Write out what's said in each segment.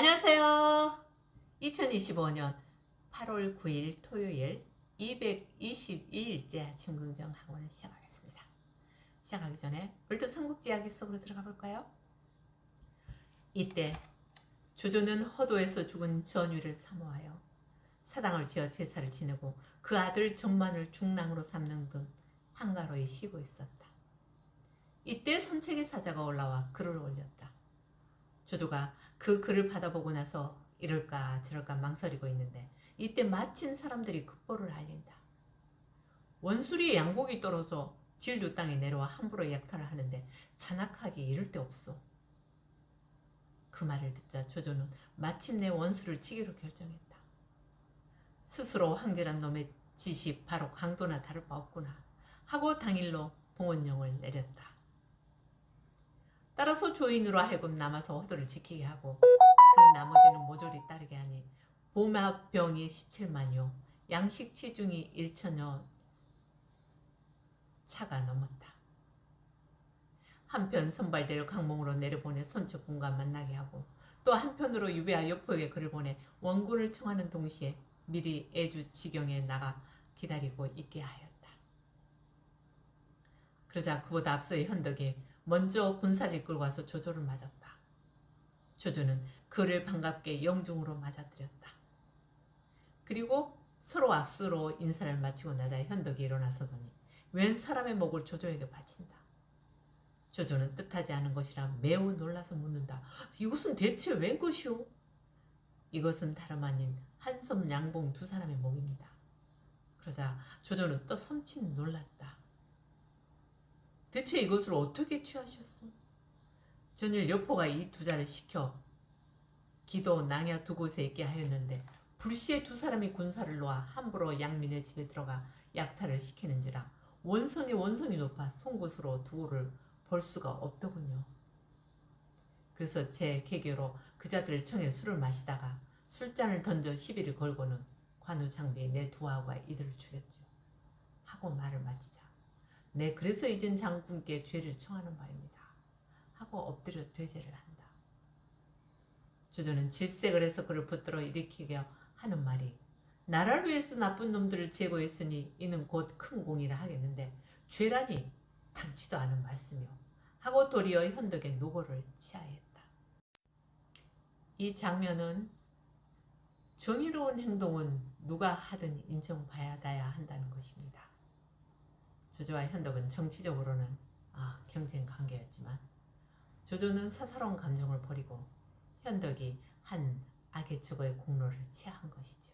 안녕하세요. 2025년 8월 9일 토요일 222일째 아침 긍정 학원을 시작하겠습니다. 시작하기 전에 월드 삼국지 이야기 속으로 들어가 볼까요? 이때 조조는 허도에서 죽은 전유를 사모하여 사당을 지어 제사를 지내고 그 아들 전만을 중랑으로 삼는 등 한가로이 쉬고 있었다. 이때 손책의 사자가 올라와 글을 올렸다. 조조가 그 글을 받아보고 나서 이럴까 저럴까 망설이고 있는데 이때 마침 사람들이 급보를 알린다. 원수리의 양복이 떨어져 진류 땅에 내려와 함부로 약탈을 하는데 잔악하기 이를 데 없어. 그 말을 듣자 조조는 마침내 원수를 치기로 결정했다. 스스로 황질한 놈의 짓이 바로 강도나 다를 바 없구나 하고 당일로 동원령을 내렸다. 따라서 조인으로 하여금 남아서 허도를 지키게 하고 그 나머지는 모조리 따르게 하니 보마병이 17만여 양식 치중이 1천여 차가 넘었다. 한편 선발대를 강몽으로 내려보내 손첩군과 만나게 하고 또 한편으로 유배와 여포에게 글을 보내 원군을 청하는 동시에 미리 애주 지경에 나가 기다리고 있게 하였다. 그러자 그보다 앞서 현덕이 먼저 군사를 이끌고 와서 조조를 맞았다. 조조는 그를 반갑게 영중으로 맞아들였다. 그리고 서로 악수로 인사를 마치고 나자 현덕이 일어나서더니 웬 사람의 목을 조조에게 바친다. 조조는 뜻하지 않은 것이라 매우 놀라서 묻는다. 이것은 대체 웬 것이오? 이것은 다름 아닌 한섬 양봉 두 사람의 목입니다. 그러자 조조는 또 섬친 놀랐다. 대체 이것을 어떻게 취하셨소? 전일 여포가 이 두 자를 시켜 기도 낭야 두 곳에 있게 하였는데 불시에 두 사람이 군사를 놓아 함부로 양민의 집에 들어가 약탈을 시키는지라 원성이 원성이 높아 송곳으로 두고를 볼 수가 없더군요. 그래서 제 계교로 그 자들을 청해 술을 마시다가 술잔을 던져 시비를 걸고는 관우 장비에 내 두아와 이들을 죽였죠. 하고 말을 마치자. 네, 그래서 이젠 장군께 죄를 청하는 바입니다. 하고 엎드려 되제를 한다. 조조는 질색을 해서 그를 붙들어 일으키게 하는 말이 나라를 위해서 나쁜 놈들을 제거했으니 이는 곧 큰 공이라 하겠는데 죄라니 탐지도 않은 말씀이요. 하고 도리어 현덕의 노고를 치하했다. 이 장면은 정의로운 행동은 누가 하든 인정받아야 한다는 것입니다. 조조와 현덕은 정치적으로는 아, 경쟁 관계였지만 조조는 사사로운 감정을 버리고 현덕이 한 악의 적의 공로를 취한 것이죠.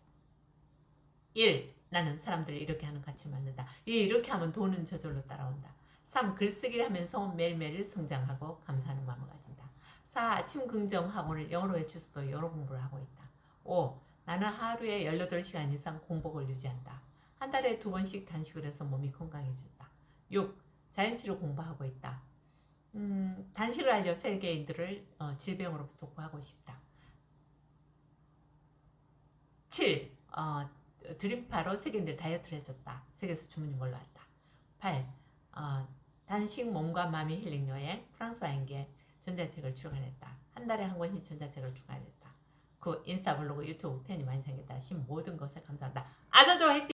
1. 나는 사람들을 이렇게 하는 가치 맞는다. 2. 이렇게 하면 돈은 저절로 따라온다. 3. 글쓰기를 하면서 매일매일 성장하고 감사하는 마음을 가진다. 4. 아침 긍정 학원을 영어로 외칠 수도 영어 공부를 하고 있다. 5. 나는 하루에 18시간 이상 공복을 유지한다. 한 달에 두 번씩 단식을 해서 몸이 건강해진다. 6. 자연치료 공부하고 있다. 음, 단식을 알려 세계인들을 어, 질병으로부터 구하고 싶다. 7. 어, 드림파로 세계인들 다이어트를 해줬다. 세계에서 주문인 걸로 알다. 8. 어, 단식 몸과 마음의 힐링 여행 프랑스 와 인계 전자책을 출간했다. 한 달에 한 권씩 전자책을 출간했다. 9. 인스타 블로그 유튜브 팬이 많이 생겼다. 10. 모든 것에 감사한다. 아자조 화이팅!